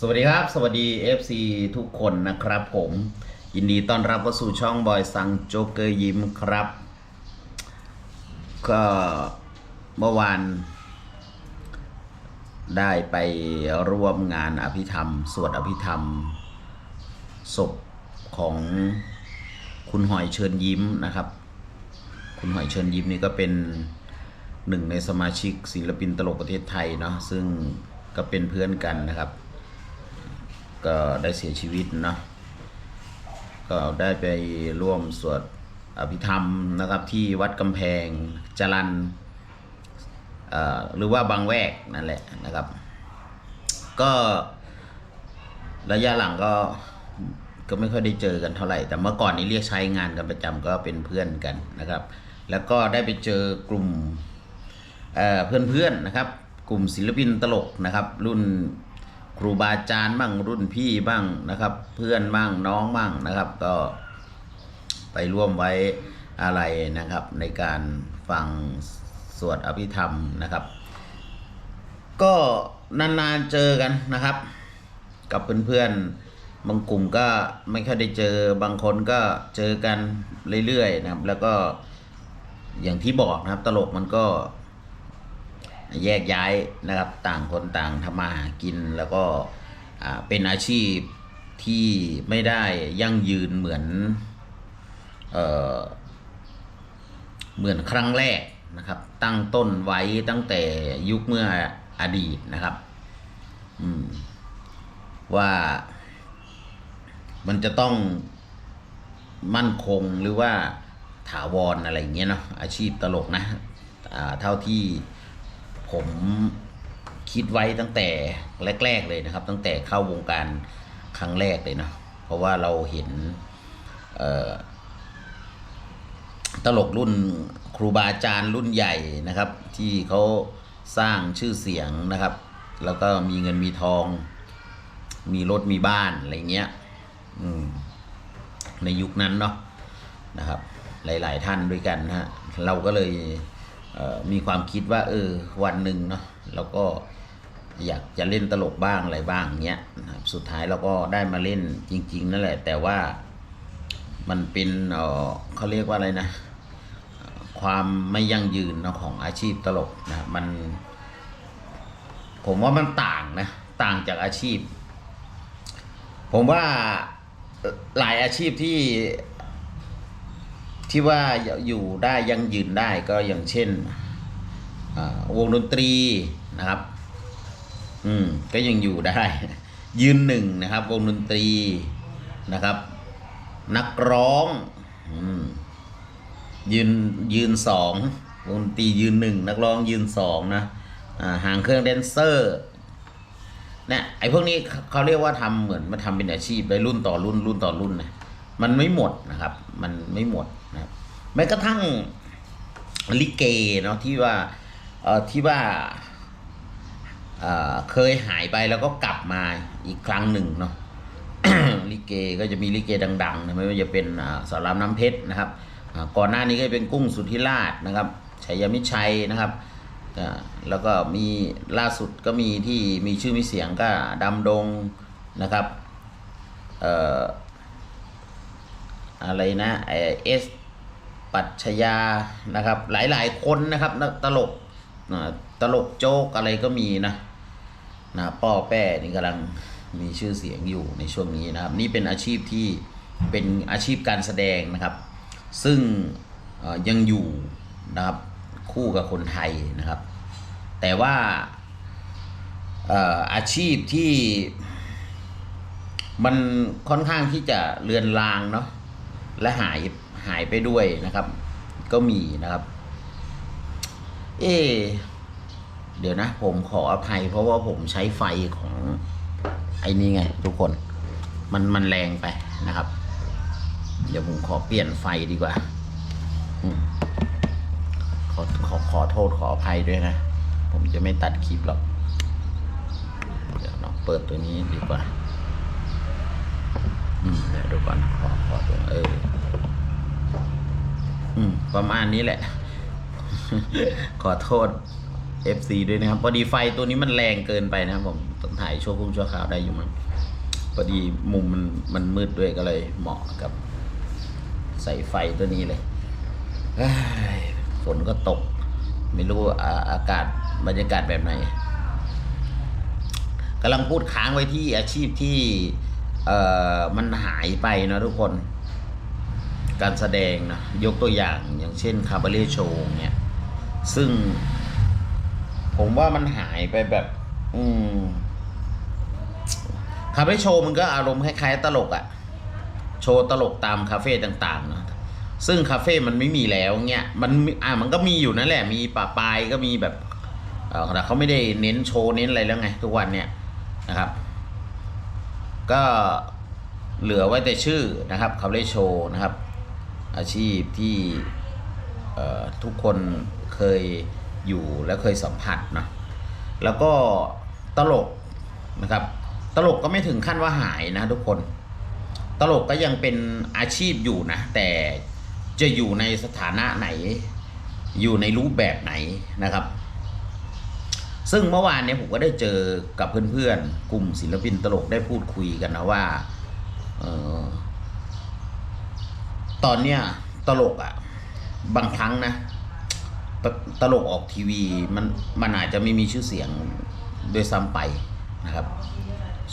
สวัสดีครับ สวัสดี FC ทุกคนนะครับผม ยินดีต้อนรับเข้าสู่ช่องบอยสังโจกเกอร์ยิ้มครับ ก็เมื่อวาน ได้ไปร่วมงานอภิธรรม สวดอภิธรรม ศพของคุณหอยเชิญยิ้มนะครับ คุณหอยเชิญยิ้มนี่ก็เป็นหนึ่งในสมาชิกศิลปินตลกประเทศไทยเนาะซึ่งก็เป็นเพื่อนกันนะครับ ก็ได้เสียชีวิตนะก็ได้ไปร่วมสวดอภิธรรมนะครับที่วัดกำแพงจรันหรือว่าบางแวกนั่นแหละนะครับ ก็ระยะหลังก็ก็ไม่ค่อยได้เจอกันเท่าไหร่ แต่เมื่อก่อนนี้เรียกใช้งานกันประจำก็เป็นเพื่อนกันนะครับ แล้วก็ได้ไปเจอกลุ่มเเพื่อนๆนะครับ กลุ่มศิลปินตลกนะครับ รุ่น ครูบาอาจารย์บ้างรุ่นพี่บ้างนะครับ เพื่อนบ้างน้องบ้างนะครับ ก็ไปร่วมไว้อะไรนะครับ ในการฟังสวดอภิธรรมนะครับ ก็นานๆเจอกันนะครับ กับเพื่อนๆบางกลุ่มก็ไม่ค่อยได้เจอบางคนก็เจอกันเรื่อยๆนะครับ แล้วก็อย่างที่บอกนะครับ ตลกมันก็ แยกย้ายนะครับต่างคนต่างทำมาหากินแล้วก็เป็นอาชีพที่ไม่ได้ยั่งยืนเหมือนเออเหมือนครั้งแรกนะครับ ตั้งต้นไว้ตั้งแต่ยุคเมื่ออดีตนะครับว่ามันจะต้องมั่นคงหรือว่าถาวรอะไรอย่างเงี้ยเนาะอาชีพตลกนะเท่าที่ ผมคิดไว้ตั้งแต่แรก ๆเลยนะครับ ตั้งแต่เข้าวงการครั้งแรกเลยนะเพราะว่าเราเห็นตลกรุ่นครูบาอาจารย์รุ่นใหญ่นะครับ ที่เขาสร้างชื่อเสียงนะครับ แล้วก็มีเงินมีทอง มีรถมีบ้านอะไรเงี้ยในยุคนั้นเนาะนะครับ หลาย ๆ ท่านด้วยกันนะฮะเราก็เลย มีความคิดว่า เออ วันหนึ่งเนาะเราก็อยากจะเล่นตลกบ้างอะไรบ้างเงี้ยนะครับสุดท้ายเราก็ได้มาเล่นจริง ๆ นั่นแหละ แต่ว่ามันเป็นเออเขาเรียกว่าอะไรนะความไม่ยั่งยืนนะของอาชีพตลกนะมัน ผมว่ามันต่างนะต่างจากอาชีพ ผมว่าหลายอาชีพที่ ที่ว่าอยู่ได้ยังยืนได้ก็อย่างเช่นวงดนตรีนะครับ อืมก็ยังอยู่ได้ ยืนหนึ่งนะครับ วงดนตรีนะครับ นักร้องอืมยืนยืนสองวงดนตรียืนหนึ่งนักร้องยืนสองนะอ่าหางเครื่องแดนเซอร์เนี่ยไอ้พวกนี้เขาเรียกว่าทำเหมือนมาทำเป็นอาชีพไปรุ่นต่อรุ่นรุ่นต่อรุ่นนะมันไม่หมดนะครับ มันไม่หมด แม้กระทั่งลิเกเนาะที่ว่าเอ่อที่ว่าเอ่อเคยหายไปแล้วก็กลับมาอีกครั้งหนึ่งเนาะลิเกก็จะมีลิเกดังๆนะไม่ว่าจะเป็นอ่าสอนรามน้ำเพชรนะครับก่อนหน้านี้ก็เป็นกุ้งสุธิราชนะครับชัยมิชัยนะครับแล้วก็มีล่าสุดก็มีที่มีชื่อมีเสียงก็ดำดงนะครับเอ่ออะไรนะเอส ปัชญานะครับ หลายๆคนนะครับตลกตลกโจ๊กอะไรก็มีนะนะป้อแป้นี่กำลังมีชื่อเสียงอยู่ในช่วงนี้นะครับ นี่เป็นอาชีพที่เป็นอาชีพการแสดงนะครับ ซึ่งยังอยู่นะครับคู่กับคนไทยนะครับ แต่ว่าอาชีพที่มันค่อนข้างที่จะเลือนลางเนาะและหาย หายไปด้วยนะครับ ก็มีนะครับ เอ เดี๋ยวนะ ผมขออภัย เพราะว่าผมใช้ไฟของไอ้นี่ไง ทุกคน มันมันแรงไปนะครับ เดี๋ยวผมขอเปลี่ยนไฟดีกว่าขอขอขอโทษขออภัยด้วยนะ ผมจะไม่ตัดคลิปหรอก เดี๋ยวเราเปิดตัวนี้ดีกว่า อืมเดี๋ยวดูก่อนขอขอดูเออ ประมาณนี้แหละ ขอโทษ FC ด้วยนะครับ พอดีไฟตัวนี้มันแรงเกินไปนะครับผมต้องถ่ายชั่วครู่ชั่วคราวได้อยู่มั้งพอดีมุมมันมันมืดด้วยก็เลยเหมาะกับ ใส่ไฟตัวนี้เลยเอ้ยฝนก็ตก ไม่รู้อาอากาศบรรยากาศแบบไหนกำลังพูดค้างไว้ที่อาชีพที่ เอ่อมันหายไปนะทุกคน การแสดงนะยกตัวอย่างอย่างเช่นคาบาเล่โชว์เนี่ยซึ่ง ผมว่ามันหายไปแบบ อืมคาเฟ่โชว์มันก็อารมณ์คล้ายๆตลกอะโชว์ตลกตามคาเฟ่ต่างๆนะซึ่งคาเฟ่มันไม่มีแล้วเงี้ยมันอ่ามันก็มีอยู่นั่นแหละ มีป่าปลายก็มีแบบเออแต่เขาไม่ได้เน้นโชว์เน้นอะไรแล้วไง ทุกวันเนี่ยนะครับ ก็เหลือไว้แต่ชื่อนะครับคาเฟ่โชว์นะครับ อาชีพที่ทุกคนเคยอยู่และเคยสัมผัสนะแล้วก็ตลกนะครับ ตลกก็ไม่ถึงขั้นว่าหายนะทุกคน ตลกก็ยังเป็นอาชีพอยู่นะ แต่จะอยู่ในสถานะไหน อยู่ในรูปแบบไหนนะครับ ซึ่งเมื่อวานเนี่ยผมก็ได้เจอกับเพื่อนๆ กลุ่มศิลปินตลกได้พูดคุยกันนะว่า เออ ตอนเนี้ยตลกอะ่ะบางครั้งนะตตลกออกทีวีมันมันอาจจะไม่มีชื่อเสียงโดยซ้ำไปนะครับ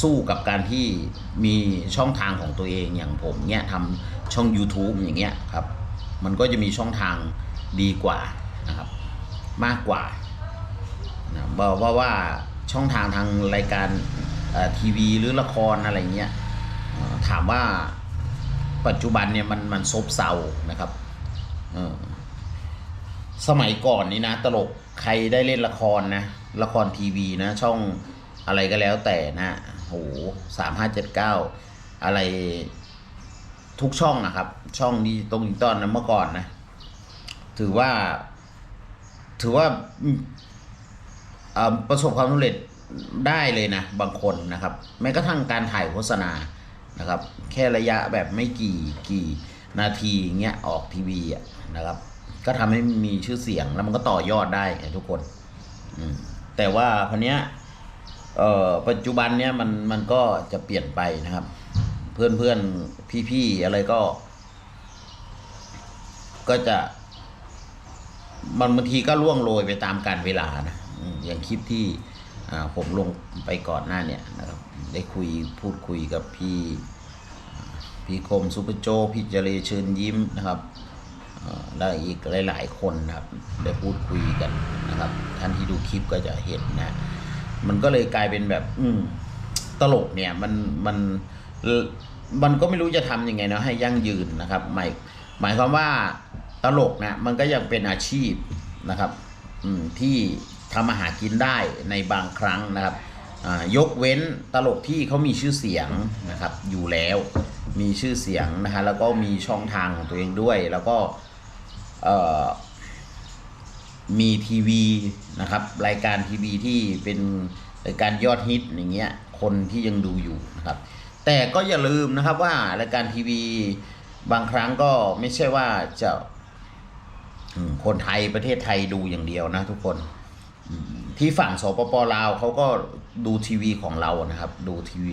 สู้กับการที่มีช่องทางของตัวเองอย่างผมเนี่ยทำช่อง YouTube อย่างเงี้ยครับ มันก็จะมีช่องทางดีกว่านะครับ มากกว่านะบอกว่าว่าช่องทางทางรายการเอ่อทีวีหรือละครอะไรเงี้ยถามว่า ปัจจุบันเนี่ยมันมันซบเซานะครับเออสมัยก่อนนี่นะ ตลกใครได้เล่นละครนะ ละครทีวีนะ ช่องอะไรก็แล้วแต่นะโหสามห้าเจ็ดเก้าอะไรทุกช่องนะครับ ช่องดีตรงดีตอนนะเมื่อก่อนนะ ถือว่า ถือว่าประสบความสำเร็จได้เลยนะ บางคนนะครับ แม้กระทั่งการถ่ายโฆษณา นะครับ แค่ระยะแบบไม่กี่กี่นาทีเงี้ยออกทีวีอะนะครับ ก็ทำให้มีชื่อเสียงแล้วมันก็ต่อยอดได้ทุกคนอืมแต่ว่าพันเนี้ยเอ่อปัจจุบันเนี้ยมันมันก็จะเปลี่ยนไปนะครับ เพื่อนเพื่อนพี่พี่อะไรก็ ก็จะมันบางทีก็ล่วงโรยไปตามการเวลานะอย่างคลิปที่ ผมลงไปก่อนหน้าเนี่ยนะครับได้คุยพูดคุยกับพี่พี่คมซุปเปอร์โจพี่เจเลเชิญยิ้มนะครับและอีกหลาย ๆ คนนะครับได้พูดคุยกันนะครับ ท่านที่ดูคลิปก็จะเห็นนะมันก็เลยกลายเป็นแบบ อืตลกเนี่ยมันมันมันก็ไม่รู้จะทำยังไงเนาะให้ยั่งยืนนะครับ หมายหมายความว่าตลกนี่ยมันก็ยังเป็นอาชีพนะครับ อืมที่ ทำมาหากินได้ในบางครั้งนะครับยกเว้นตลกที่เขามีชื่อเสียงนะครับอยู่แล้วมีชื่อเสียงนะฮะแล้วก็มีช่องทางของตัวเองด้วย แล้วก็มีทีวีนะครับรายการทีวีที่เป็นรายการยอดฮิตอย่างเงี้ยคนที่ยังดูอยู่นะครับ แต่ก็อย่าลืมนะครับว่ารายการทีวีบางครั้งก็ไม่ใช่ว่าจะคนไทยประเทศไทยดูอย่างเดียวนะทุกคน ที่ฝั่งสปปลาวเขาก็ดูทีวีของเรานะครับ ดูทีวี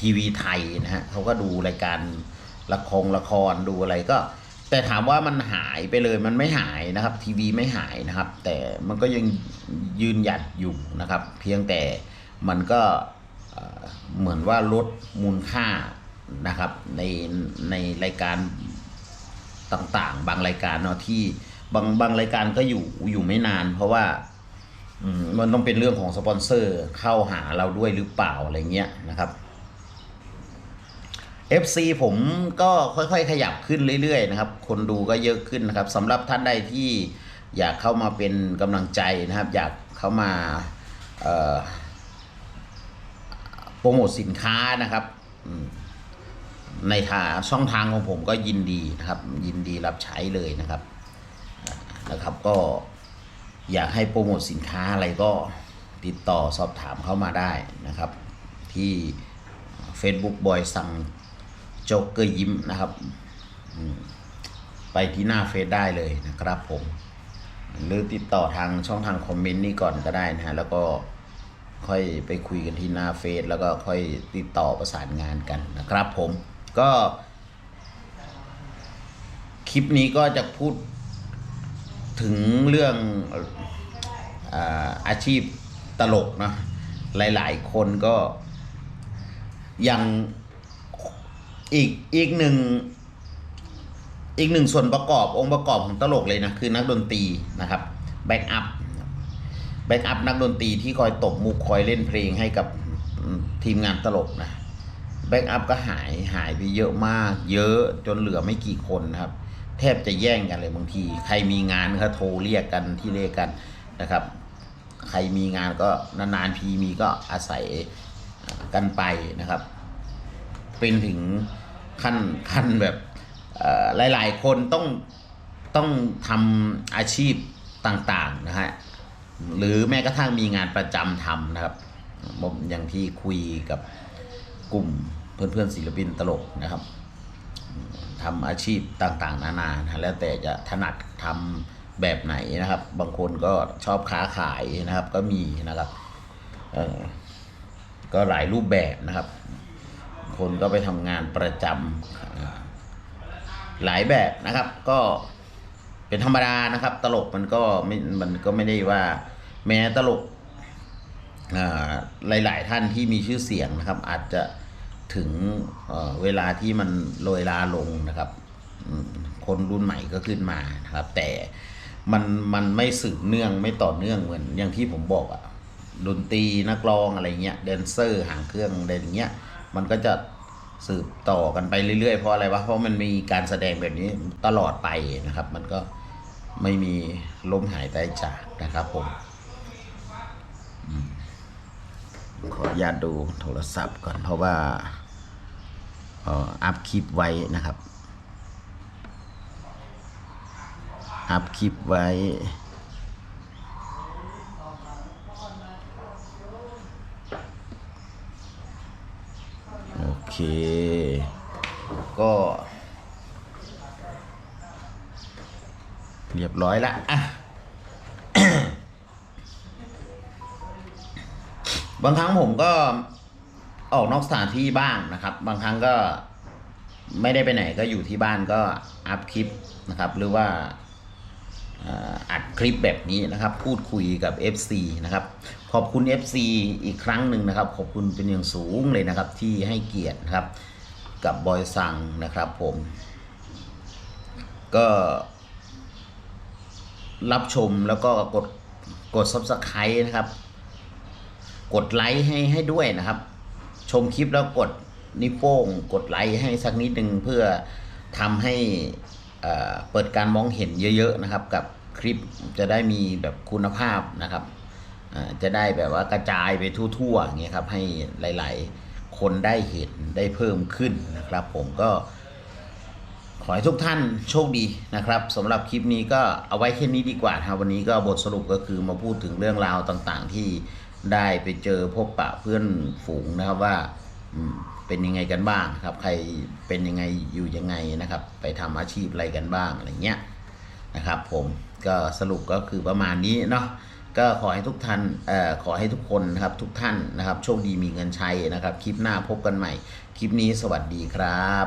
ทีวีไทยนะฮะเขาก็ดูรายการละครละครดูอะไรก็ แต่ถามว่ามันหายไปเลยมันไม่หายนะครับ ทีวีไม่หายนะครับ แต่มันก็ยังยืนหยัดอยู่นะครับ เพียงแต่มันก็เหมือนว่าลดมูลค่านะครับ ในในรายการต่างๆ บางรายการเนาะที่บางบางรายการก็อยู่อยู่ไม่นาน เพราะว่า มันต้องเป็นเรื่องของสปอนเซอร์เข้าหาเราด้วยหรือเปล่าอะไรเงี้ยนะครับ FC ผมก็ค่อยๆ ขยับขึ้นเรื่อยๆนะครับ คนดูก็เยอะขึ้นนะครับสำหรับท่านใดที่อยากเข้ามาเป็นกำลังใจนะครับ อยากเข้ามาโปรโมทสินค้านะครับในทางช่องทางของผมก็ยินดีนะครับ ยินดีรับใช้เลยนะครับนะครับก็ อยากให้โปรโมทสินค้าอะไรก็ติดต่อสอบถามเข้ามาได้นะครับ ที่ Facebook บอยสั่งโจ๊กเกอร์ยิ้มนะครับ ไปที่หน้าเฟซได้เลยนะครับผม หรือติดต่อทางช่องทางคอมเมนต์นี่ก่อนก็ได้นะฮะแล้วก็ค่อยไปคุยกันที่หน้าเฟซแล้วก็ค่อยติดต่อประสานงานกันนะครับผมก็ คลิปนี้ก็จะพูด ถึงเรื่องอาชีพตลกนะหลายๆ คนก็ยังอีกอีกหนึ่งอีกหนึ่งส่วนประกอบองค์ประกอบของตลกเลยนะคือนักดนตรีนะครับแบ็กอัพแบ็กอัพนักดนตรีที่คอยตบมุกคอยเล่นเพลงให้กับทีมงานตลกนะแบ็กอัพก็หายหายไปเยอะมาก เยอะจนเหลือไม่กี่คนนะครับ แทบจะแย่งกันเลยบางที ใครมีงานก็โทรเรียกกันที่เรียกกันนะครับ ใครมีงานก็นานๆพีมีก็อาศัยกันไปนะครับ เป็นถึงขั้นขั้นแบบหลายๆ คนต้องต้องทำอาชีพต่างๆนะฮะหรือแม้กระทั่งมีงานประจำทำนะครับผมอย่างที่คุยกับกลุ่มเพื่อนๆศิลปินตลกนะครับ ทำอาชีพต่างๆ นานานะแล้วแต่จะถนัดทำแบบไหนนะครับ บางคนก็ชอบค้าขายนะครับ ก็มีนะครับก็หลายรูปแบบนะครับ คนก็ไปทำงานประจำหลายแบบนะครับ ก็เป็นธรรมดานะครับ ตลกมันก็ไม่มันก็ไม่ได้ว่าแม้ตลกหลาย ๆ ท่านที่มีชื่อเสียงนะครับ อาจจะ ถึงเวลาที่มันโรยลาลงนะครับคนรุ่นใหม่ก็ขึ้นมานะครับ แต่มันมันไม่สืบเนื่องไม่ต่อเนื่องเหมือนอย่างที่ผมบอกอะดนตรีนักร้องอะไรเงี้ยแดนเซอร์หางเครื่องอะไรอย่างเงี้ยมันก็จะสืบต่อกันไปเรื่อยๆเพราะอะไรวะเพราะมันมีการแสดงแบบนี้ตลอดไปนะครับ มันก็ไม่มีล้มหายตายจากนะครับผมขออนุญาตดูโทรศัพท์ก่อนเพราะว่า อัพคลิปไว้นะครับ อัพคลิปไว้ โอเค ก็เรียบร้อยละอะบางครั้งผมก็ ออกนอกสถานที่บ้างนะครับ บางครั้งก็ไม่ได้ไปไหนก็อยู่ที่บ้านก็อัพคลิปนะครับ หรือว่าอัดคลิปแบบนี้นะครับ พูดคุยกับ FC นะครับ ขอบคุณ FC อีกครั้งหนึ่งนะครับ ขอบคุณเป็นอย่างสูงเลยนะครับ ที่ให้เกียรตินะครับ กับบอยซังนะครับผม ก็ รับชมแล้วก็กดกด subscribe นะครับ กดไลค์ให้ให้ด้วยนะครับ ชมคลิปแล้วกดนิ้วโป้งกดไลค์ให้สักนิดหนึ่งเพื่อทำให้เปิดการมองเห็นเยอะๆนะครับ กับคลิปจะได้มีแบบคุณภาพนะครับจะได้แบบว่ากระจายไปทั่วๆอย่างเงี้ยครับให้หลายๆ คนได้เห็นได้เพิ่มขึ้นนะครับ ผมก็ ขอให้ทุกท่านโชคดีนะครับสำหรับคลิปนี้ก็เอาไว้แค่นี้ดีกว่านะครับวันนี้ก็บทสรุปก็คือมาพูดถึงเรื่องราวต่างๆ ที่ได้ไปเจอพบปะเพื่อนฝูงนะครับว่าเป็นยังไงกันบ้างครับ ใครเป็นยังไงอยู่ยังไงนะครับ ไปทำอาชีพอะไรกันบ้างอะไรเงี้ยนะครับ ผมก็สรุปก็คือประมาณนี้เนาะก็ขอให้ทุกท่านเอ่อขอให้ทุกคนนะครับทุกท่านนะครับ โชคดีมีเงินใช้นะครับ คลิปหน้าพบกันใหม่ คลิปนี้สวัสดีครับ